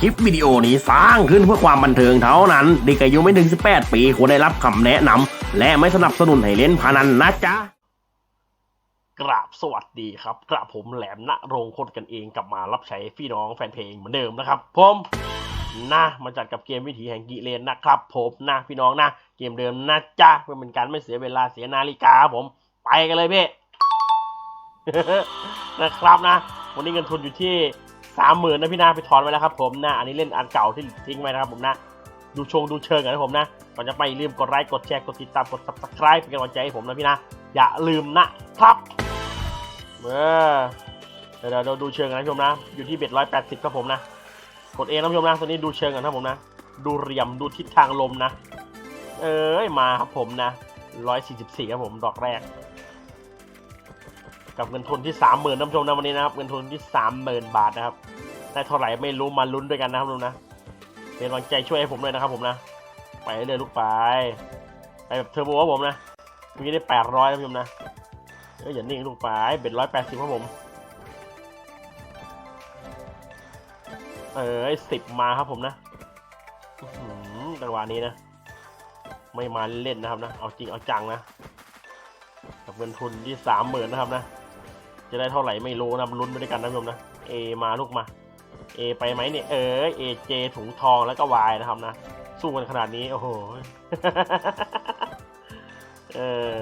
คลิปวิดีโอนี้สร้างขึ้นเพื่อความบันเทิงเท่านั้น เด็กอายุไม่ถึง 18 ปีควรได้รับคำแนะนำและไม่สนับสนุนให้เล่นพนันนะจ๊ะกราบสวัสดีครับกราบผมแหลมณรงคนกันเองกลับมารับใช้พี่น้องแฟนเพลงเหมือนเดิมนะครับผมนะมาจัดกับเกมวิถีแห่งกิเลนนะครับผมนะพี่น้องนะเกมเดิมนะจ๊ะเพื่อเป็นการไม่เสียเวลาเสียนาฬิกาครับผมไปกันเลยพี่นะครับนะ วันนี้เงินทุนอยู่ที่ สามหมื่นนะพี่นาไปถอนไว้แล้วครับผมนะ อันนี้เล่นอันเก่าที่ทิ้งไว้นะครับผมนะ ดูชงดูเชิงกันนะผมนะก่อนจะไปลืมกดไลค์กดแชร์กดติดตามกด subscribe เป็นกำลังใจให้ผมนะพี่นะ อย่าลืมนะครับเออเดี๋ยวเราดูเชิงกันนะพี่ชมนะ อยู่ที่เบ็ดร้อยแปดสิบครับผมนะ กดเองนะชมนะตอนนี้ดูเชิงกันนะผมนะ ดูเหลี่ยมดูทิศทางลมนะ เอ้ยมาครับผมนะร้อยสี่สิบสี่ครับผมดอกแรก กับเงินทุนที่สามหมื่นท่านผู้ชมนะวันนี้นะครับเงินทุนที่สามหมื่นบาทนะครับได้เท่าไหร่ไม่รู้มาลุ้นด้วยกันนะครับลุงนะเป็นกำลังใจช่วยให้ผมด้วยนะครับผมนะไปเรื่อยลูกไปไปแบบเทอร์โบครับผมนะเมื่อกี้ได้แปดร้อยนะพี่ชมนะเอ้ยอย่านิ่งลูกไปเบ็ดร้อยแปดสิบครับผมเอ้ยสิบมาครับผมนะอื้อหือจังหวะนี้นะ ไม่มาเล่นนะครับนะ เอาจริงเอาจังนะ กับเงินทุนที่สามหมื่นนะครับนะ จะได้เท่าไหร่ไม่รู้นะลุ้นไปด้วยกันนะพี่ชมนะเอมาลูกมาเอไปไหมเนี่ยเออเอเจถุงทองแล้วก็วายนะครับนะสู้กันขนาดนี้โอ้โหเออ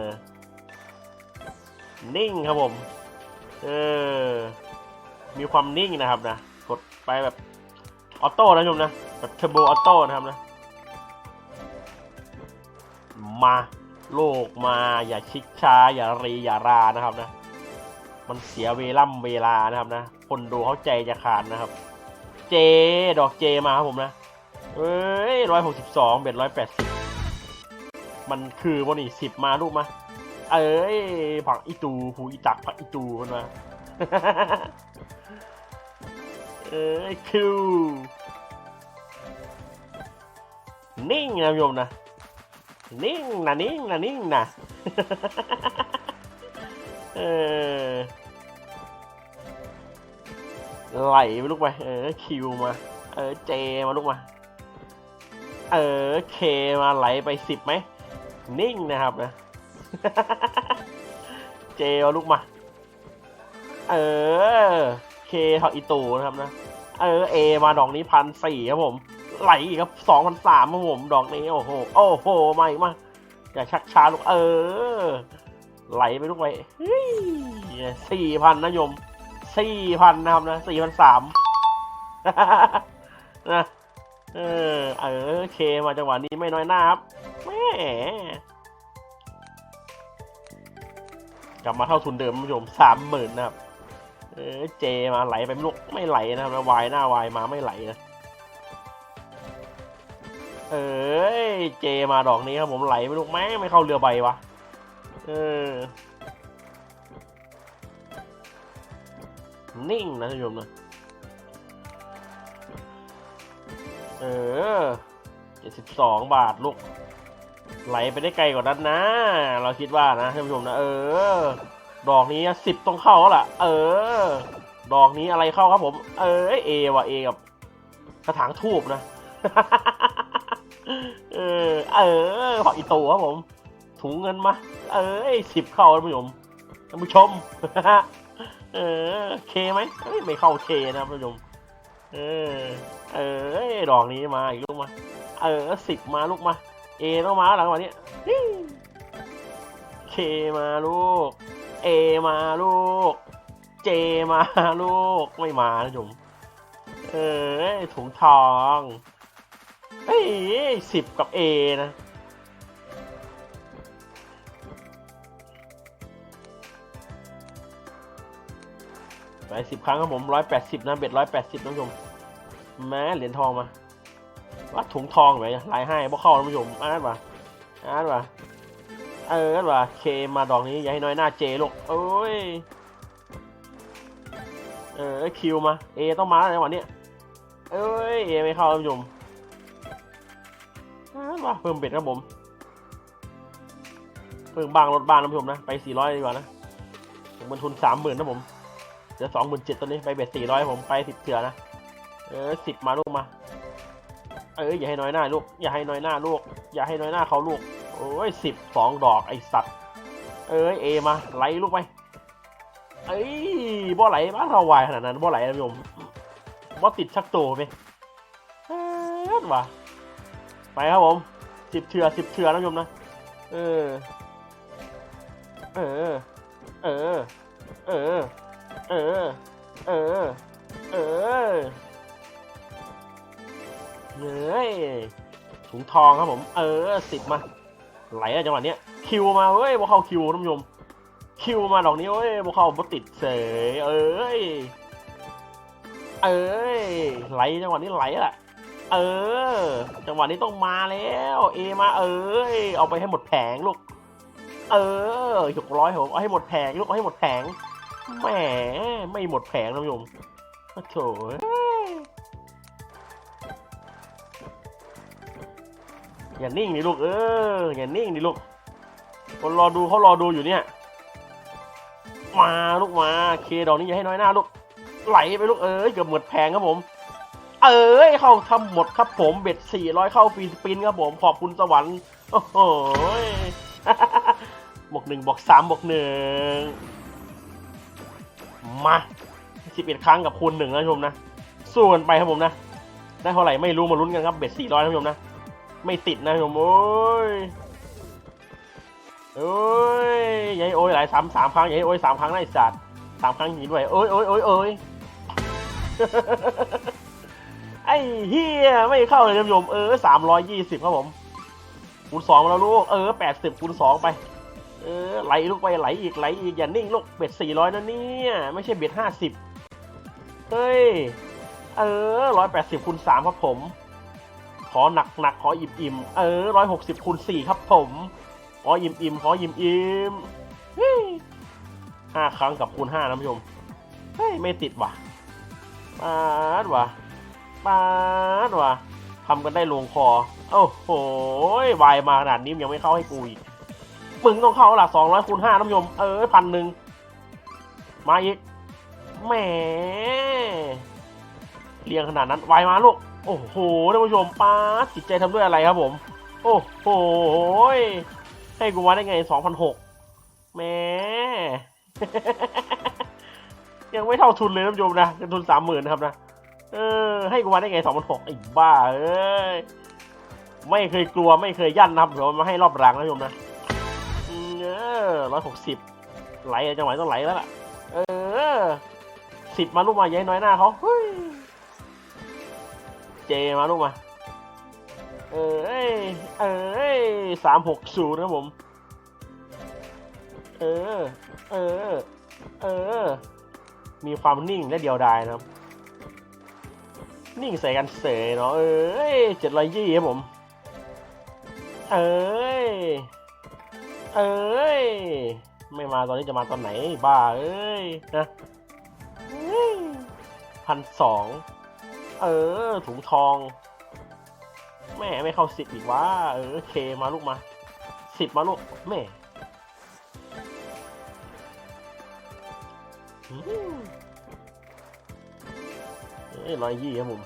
นิ่งครับผมเออมีความนิ่งนะครับนะกดไปแบบออโต้นะชมนะแบบเทอร์โบออโต้นะครับนะมาโลกมาอย่าชิกช้าอย่ารีอย่ารานะครับนะ มันเสียเวล่ำเวลานะครับนะ คนดูเขาใจจะขาดนะครับ เจ ดอกเจมาครับผมนะ เอ้ยร้อยหกสิบสองเบ็ดร้อยแปดสิบมันคือวันนี้สิบมาลูกมา เอ้ย ผักอีตูผูอีตักผักอีตูมันมาเอ้ยคิวนิ่งนะโยมนะ นิ่งนะนิ่งนะนิ่งนะ เออไหลไปลูกไป เออคิวมา เออเจมาลูกมา เออเคมาไหลไปสิบไหม นิ่งนะครับนะ เจมาลูกมา เออเคทออีตูนะครับนะ เออเอมาดอกนี้พันสี่ครับผม ไหลอีกครับสองพันสามครับผม ดอกนี้ โอ้โห โอ้โห มาอีกมาอย่าชักช้าลูก เออ ไหลไปลูกไปสี่พันนะโยมสี่พันนะครับนะสี่พันสามนะเออเออเคมาจังหวะนี้ไม่น้อยหน้าครับแหม่กลับมาเท่าทุนเดิมผู้ชมสามหมื่นนะครับ เออเจมาไหลไปไม่รู้ไม่ไหลนะครับวายหน้าวายมาไม่ไหลนะเอ้ยเจมาดอกนี้ครับผมไหลไม่รู้แม่ไม่เข้าเรือใบวะ เออ นิ่งนะท่านผู้ชมนะ เออเจ็ดสิบสองบาทลูก ไหลไปได้ไกลกว่านั้นนะ เราคิดว่านะท่านผู้ชมนะ เออ ดอกนี้สิบต้องเข้าแล้วล่ะ เออ ดอกนี้อะไรเข้าครับผม เออเอว่ะเอกับกระถางทูบนะ เออ เออผักอีโตครับผม ถุงเงินมา เอ้ยสิบเข้าท่านผู้ชมท่านผู้ชมเออเคไหมไม่เข้าเคนะท่านผู้ชมเออเออดอกนี้มาอีกลูกมา เออสิบมาลูกมา เอต้องมาหลังวันนี้เคมาลูก เอมาลูก เจมาลูกไม่มานะจุ๋มเออถุงทองเฮ้ยสิบกับเอนะ ไปสิบครั้งครับผมร้อยแปดสิบนะเบ็ดร้อยแปดสิบนผู้ชมแม้เหรียญทองมาว่าถุงทองไหมลายให้พวกเข้านะผู้ชมอ่านป่ะอ่านป่ะเอออ่านป่ะเคมาดอกนี้อย่าให้น้อยหน้าเจลูกเอ้ยเออคิวมาเอต้องมาในวันนี้เอ้ยเอไม่เข้านะผู้ชมอ่านป่ะเพิ่มเบ็ดครับผมเพิ่มบางลดบางนะผู้ชมนะไปสี่ร้อยดีกว่านะผมเป็นทุนสามหมื่นนะผม เหลือสองหมื่นเจ็ดตัวนี้ไปเบ็ดสี่ร้อยผมไปสิบเถื่อนะ เออสิบมาลูกมา เอออย่าให้น้อยหน้าลูก อย่าให้น้อยหน้าลูก อย่าให้น้อยหน้าเขาลูก โอ้ยสิบสองดอกไอสัตว์ เอ้ยเอมาไหลลูกไป เอ้ยบ่ไหลบ้าเราวายขนาดนั้นบ่ไหลนะโยมบ่ติดชักโตไปเฮ้ยว่ะไปครับผมสิบเชือสิบเชือนะโยมนะ เออ เออ เออ เออ ออ เออ เออเฮ้ยถุงทองครับผม เออสิบมา ไหลอะจังหวะเนี้ย คิวมาเว้ยบ่เข้าคิวท่านผู้ชมคิวมาดอกนี้เว้ยบ่เข้าบ่ติดเสยเอ้ย เอ้ย ไหลจังหวะนี้ไหลละเออ จังหวะนี้ต้องมาแล้ว เอมาเอ้ย เอาไปให้หมดแผงลูก เออหกร้อยผมเอาให้หมดแผงลูกเอาให้หมดแผง แหมไม่หมดแผงนะผู้ชมโอ้โถอยอย่านิ่งดิลูกเอออย่านิ่งดิลูกคนรอดูเขารอดูอยู่เนี่ย มาลูกมาเคดอกนี้อย่าให้น้อยหน้าลูกไหลไปลูกเอ้ยเกือบหมดแผงครับผม เอ้ยเข้าทำหมดครับผมเบ็ดสี่ร้อยเข้าฟรีสปินครับผมขอบคุณสวรรค์โอ้โหบวกหนึ่งบวกสามบวกหนึ่ง มาสิบเอ็ดครั้งกับคูณหนึ่งนะท่านผู้ชมนะ สู้กันไปครับผมนะ ได้เท่าไหร่ไม่รู้มาลุ้นกันครับเบ็ดสี่ร้อยท่านผู้ชมนะ ไม่ติดนะท่านผู้ชมโอ้ยโอ้ยยายโอ้ยหลายสามสามครั้งยายโอ้ยสามครั้งได้สัตว์สามครั้งหนีด้วโอ้ยโอ้ยโอ้ยโอ้ยไอ้เฮียไม่เข้าเลยท่านผู้ชมเออสามร้อยยี่สิบครับผมคูณสองมาแล้วลูกเออแปดสิบคูณสองไป เออไหลลูกไปไหลอีกไหลอีกอย่านิ่งลูกเบ็ดสี่ร้อยนะเนี่ยไม่ใช่เบ็ดห้าสิบเฮ้ยเออร้อยแปดสิบคูณสามครับผม ขอหนักหนักขออิ่มอิ่มเออร้อยหกสิบคูณสี่ครับผมขออิ่มอิ่มขออิ่มอิ่มเฮ้ยห้าครั้งกับคูณห้านะผู้ชมเฮ้ยไม่ติดว่ะปาดว่ะปาดว่ะทำกันได้ลงคอ โอ้โหวายมาขนาดนี้ยังไม่เข้าให้กูอีก มึงต้องเข้าหลักสองร้อยคูณห้าน้ำยมเออพันหนึ่งมาอีกแหมเรียงขนาดนั้นไวมาลูก โอ้โหท่านผู้ชมป้าจิตใจทำด้วยอะไรครับผม โอ้โหให้กูมาได้ไงสองพันหกแหมยังไม่เท่าทุนเลยท่านผู้ชมนะเงินทุนสามหมื่นนะครับนะเออ ให้กูมาได้ไงสองพันหกไอ้บ้าเอ้ยไม่เคยกลัวไม่เคยยั่นนะครับเดี๋ยวมาให้รอบรังนะท่านผู้ชมนะ ออร้อยหกสิบไหลอะจังหวะต้องไหลแล้วล่ะ เออสิบมาลูกมาย้ยน้อยหน้าเขาเฮ้ยเจมาลูกมา เออเออสามหกศูนย์นะผม เออ เออ เออ มีความนิ่งและเดียวดายนะครับนิ่งใส่กันเสยเนาะ เอ้ยเจ็ดร้อยยี่ครับผม เอ้ย เอ้ย ไม่มาตอนนี้จะมาตอนไหนบ้าเอ้ยนะพันสองเออ ถุงทอง แม่ไม่เข้าสิบอีกวะเออเคมาลูกมาสิบมาลูกแม่เอ้ยร้อยยี่ครับผม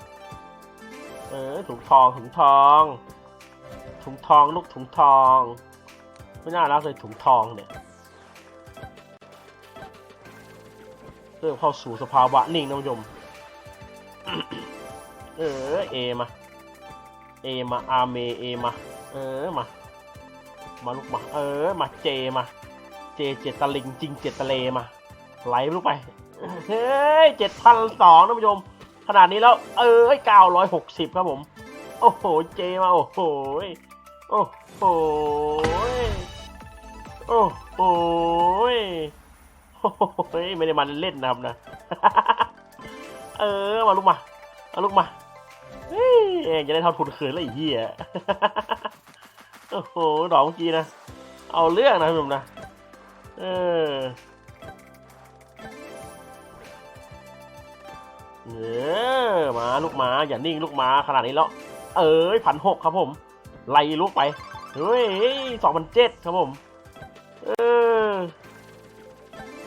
เออถุงทองถุงทองถุงทองลูกถุงทอง ไม่น่ารักเลยถุงทองเนี่ยเริ่มเข้าสู่สภาวะนิ่งนะผู้ชมเออเอมา เอมาอาเมเอมา เออมา มาลูกมา เออมาเจมา เจเจตะลิงจริงเจตะเลมา ไหลลูกไป เฮ้ยเจ็ดพันสองนะผู้ชม ขนาดนี้แล้ว เอ้ยเก้าร้อยหกสิบครับผม โอ้โห เจมา โอ้โห โอ้โห โอ้โหโอ้โหไม่ได้มาเล่นๆนะครับนะ เออ มาลูกมาเอาลูกมาเฮ้ยจะได้เท่าทุนคืนแล้วไอ้เหี้ยโอ้โหดอกเมื่อกี้นะ เอาเรื่องนะคุณผู้ชมนะ เออเออมาลูกมาอย่านิ่งลูกมาขนาดนี้แล้ว เอ้ยพันหกครับผม ไล่ลูกไป เฮ้ยสองพันเจ็ดครับผม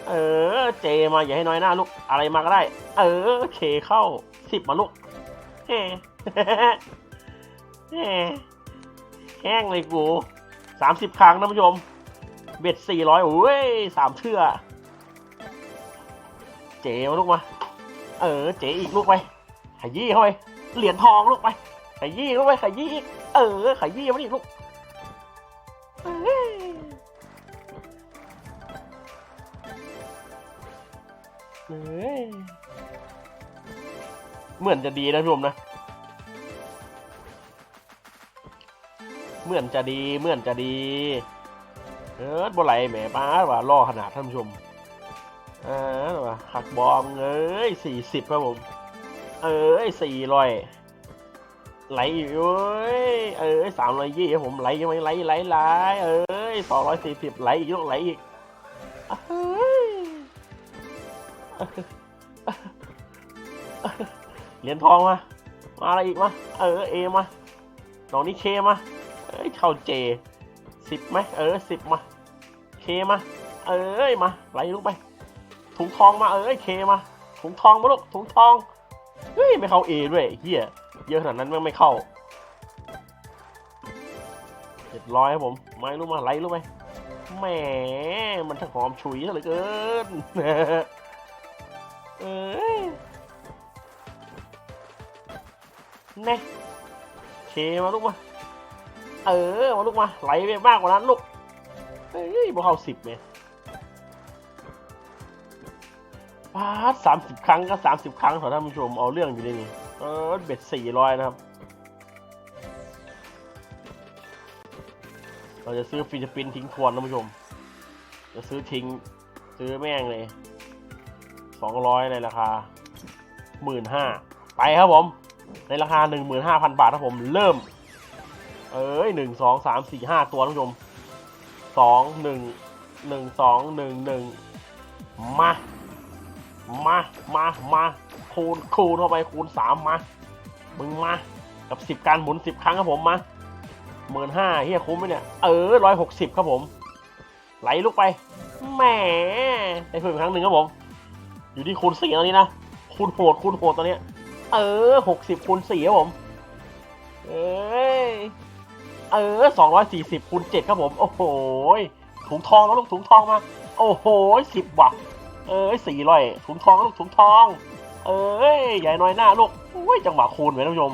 เออ เจมาอย่าให้น้อยหน้าลูก อะไรมาก็ได้ เออ เคเข้าสิบมาลูกเฮ้แห้งเลยกูสามสิบครั้งนะผู้ชม เบ็ดสี่ร้อยโอ้ยสามเทื่อ เจมาลูกมา เออ เจอีกลูกไปขยี้เข้าไปเหรียญทองลูกไปขยี้ลูกไปขยี้อีก เออขยี้มาดิลูก เหมือนจะดีนะผู้ชมนะ เหมือนจะดี เหมือนจะดี เออบ่ไหลแหมป้าว่าล่อขนาดท่านผู้ชมอ่าว่าหักบอมเอ้ยสี่สิบครับผม เอ้ยสี่ร้อยไหลอีกเอ้ยเอ้ยสามร้อยยี่ครับผมไหลยังไงไหลไหลไหลเอ้ยสองร้อยสี่สิบไหลอีกไหลอีกอ้ย เหรียญทองมา มาอะไรอีกมา เออเอมาดอกนี้เคมา เอ้ยเข้าเจสิบไหมเออสิบมา เคมา เอ้ยมาไหลลูกไป ถุงทองมา เอ้ยเคมา ถุงทองมาลูก ถุงทอง เฮ้ยไม่เข้าเอด้วยเฮียเยอะขนาดนั้นมันไม่เข้าเจ็ดร้อยครับผม ไม่รู้มาไหลรู้ไหมแหมมันช่างหอมฉุยเหลือเกิน เอ้ยแน่เคมาลูกมา เออ มาลูกมา ไหลไปมากกว่านั้นลูก เฮ้ยบ่เข้าสิบเนี่ยพาดสามสิบครั้งก็สามสิบครั้งขอท่านผู้ชมเอาเรื่องอยู่ในนี่เออเบ็ดสี่ร้อยนะครับ เราจะซื้อฟิลิปปินทิ้งทวนท่านผู้ชม จะซื้อทิ้ง ซื้อแม่งเลย สองร้อยในราคาหมื่นห้าไปครับผม ในราคาหนึ่งหมื่นห้าพันบาทครับผม เริ่ม เอ้ยหนึ่งสองสามสี่ห้าตัวท่านผู้ชมสองหนึ่งหนึ่งสองหนึ่งหนึ่งมา มา มา มา คูณ คูณเข้าไป คูณสามมา มึงมา กับสิบการหมุนสิบครั้งครับผม มาหมื่นห้าเฮียคุ้มไหมเนี่ย เออร้อยหกสิบครับผม ไหลลูกไป แหมได้เพิ่มอีกครั้งหนึ่งครับผม อยู่ที่คูณสี่ตอนนี้นะคูณโหดคูณโหดตอนเนี้ยเออหกสิบคูณสี่ครับผม เอ้ยเออสองร้อยสี่สิบคูณเจ็ดครับผม โอ้โหถุงทองแล้วลูกถุงทองมา โอ้โหสิบวัตเอ้ยสี่ร้อยถุงทองลูกถุงทอง เอ้ยใหญ่น้อยหน้าลูกโอ้ยจังหวะคูณไว้ท่านผู้ชม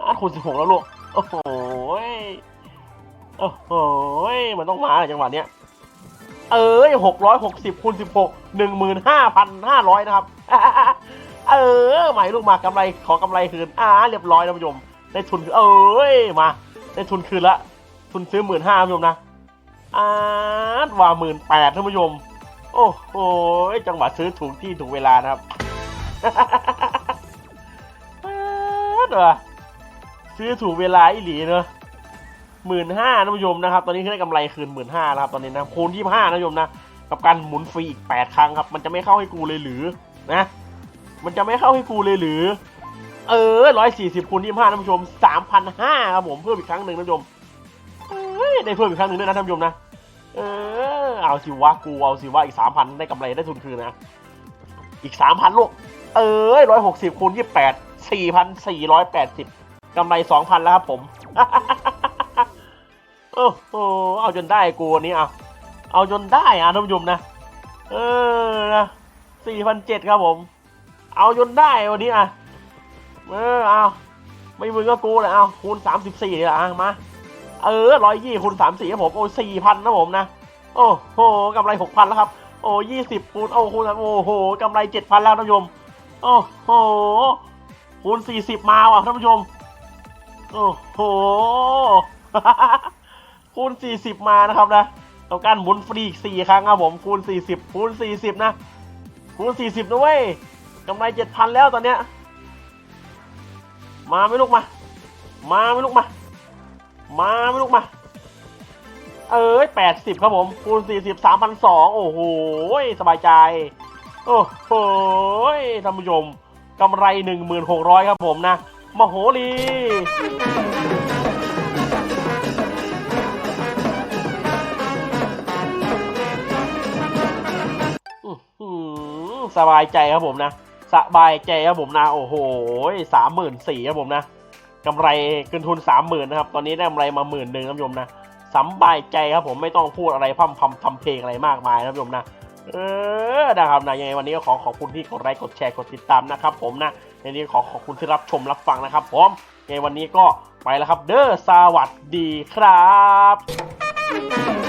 อะคูณสิบหกแล้วลูก โอ้โหโอ้โหมันต้องมาจังหวะเนี้ย เอ้ยหกร้อยหกสิบคูณสิบหกหนึ่งหมื่นห้าพันห้าร้อยนะครับ เออหมายลูกมากำไรขอกำไรคืนอ่าเรียบร้อยท่านผู้ชมได้ทุนคืนเอ้ยมาได้ทุนคืนละ ทุนซื้อหมื่นห้าท่านผู้ชมนะอ่าว่าหมื่นแปดท่านผู้ชม โอ้โหจังหวะซื้อถูกที่ถูกเวลานะครับเออซื้อถูกเวลาอีหลีเนอะ หมื่นห้าท่านผู้ชมนะครับ ตอนนี้ได้กำไรคืนหมื่นห้านะครับตอนนี้นะคูณยี่ห้าท่านผู้ชมนะกับการหมุนฟรีอีกแปดครั้งครับ มันจะไม่เข้าให้กูเลยหรือนะ มันจะไม่เข้าให้กูเลยหรือ เออร้อยสี่สิบคูณยี่ห้าท่านผู้ชมสามพันห้าครับผมเพิ่มอีกครั้งหนึ่งท่านผู้ชมเอ้ยได้เพิ่มอีกครั้งหนึ่งด้วยนะท่านผู้ชมนะเออเอาสิวะกูเอาสิวะอีกสามพันได้กำไรได้ทุนคืนนะอีกสามพันลูกเออร้อยหกสิบคูณยี่แปดสี่พันสี่ร้อยแปดสิบกำไรสองพันแล้วครับผม โอ้โหเอาจนได้กูวันนี้เอาเอาจนได้อะท่านผู้ชมนะ เออนะสี่พันเจ็ดครับผม เอาจนได้วันนี้อะ เออเอาไม่มึงก็กูแหละเอาคูณสามสิบสี่เลยอะมา เออร้อยยี่คูณสามสี่ครับผม โอ้สี่พันนะผมนะ โอ้โหกำไรหกพันแล้วครับ โอ้ยี่สิบคูณโอ้คูณโอ้โหกำไรเจ็ดพันแล้วท่านผู้ชม โอ้โหคูณสี่สิบมาว่ะท่านผู้ชม โอ้โห คูณสี่สิบมานะครับนะกับการหมุนฟรีอีกสี่ครั้งครับผมคูณสี่สิบคูณสี่สิบนะ คูณสี่สิบนะเว้ยกำไรเจ็ดพันแล้วตอนเนี้ยมาไม่ลูกมา มาไม่ลูกมา มาไม่ลูกมา เอ้ยแปดสิบครับผม คูณสี่สิบสามพันสองโอ้โห สบายใจ โอ้โหท่านผู้ชมกำไรหนึ่งหมื่นหกร้อยครับผมนะมโหรี สบายใจครับผมนะ สบายใจครับผมนะ โอ้โหสามหมื่นสี่ครับผมนะกำไรเกินทุนสามหมื่นนะครับ ตอนนี้ได้กำไรมาหมื่นหนึ่งครับผมนะสบายใจครับผมไม่ต้องพูดอะไรพร่ำพำทำเพลงอะไรมากมายนะครับผมนะเออนะครับนะยังไงวันนี้ก็ขอขอบคุณที่กดไลค์กดแชร์กดติดตามนะครับผมนะในนี้ขอขอบคุณที่รับชมรับฟังนะครับผมยังไงวันนี้ก็ไปแล้วครับ เด้อสวัสดีครับ